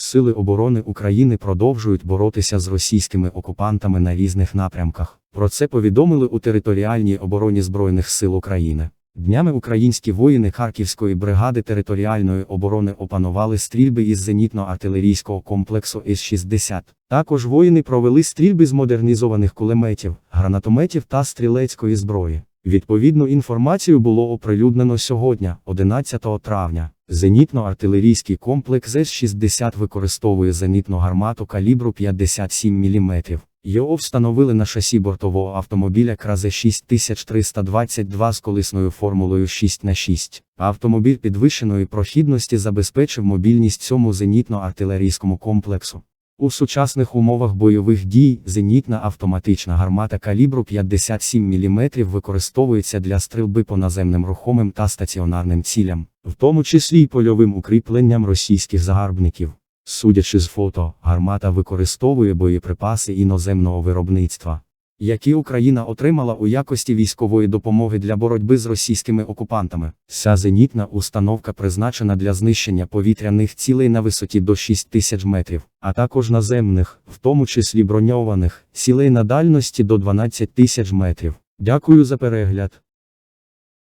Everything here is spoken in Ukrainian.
Сили оборони України продовжують боротися з російськими окупантами на різних напрямках. Про це повідомили у територіальній обороні Збройних сил України. Днями українські воїни Харківської бригади територіальної оборони опанували стрільби із зенітно-артилерійського комплексу С-60. Також воїни провели стрільби з модернізованих кулеметів, гранатометів та стрілецької зброї. Відповідну інформацію було оприлюднено сьогодні, 11 травня. Зенітно-артилерійський комплекс С-60 використовує зенітну гармату калібру 57 мм. Його встановили на шасі бортового автомобіля Кразе 6322 з колисною формулою 6 х 6 Автомобіль підвищеної прохідності забезпечив мобільність цьому зенітно-артилерійському комплексу. У сучасних умовах бойових дій зенітна автоматична гармата калібру 57 мм використовується для стрільби по наземним рухомим та стаціонарним цілям, в тому числі й польовим укріпленням російських загарбників. Судячи з фото, гармата використовує боєприпаси іноземного виробництва, які Україна отримала у якості військової допомоги для боротьби з російськими окупантами. Ця зенітна установка призначена для знищення повітряних цілей на висоті до 6 тисяч метрів, а також наземних, в тому числі броньованих, цілей на дальності до 12 тисяч метрів. Дякую за перегляд.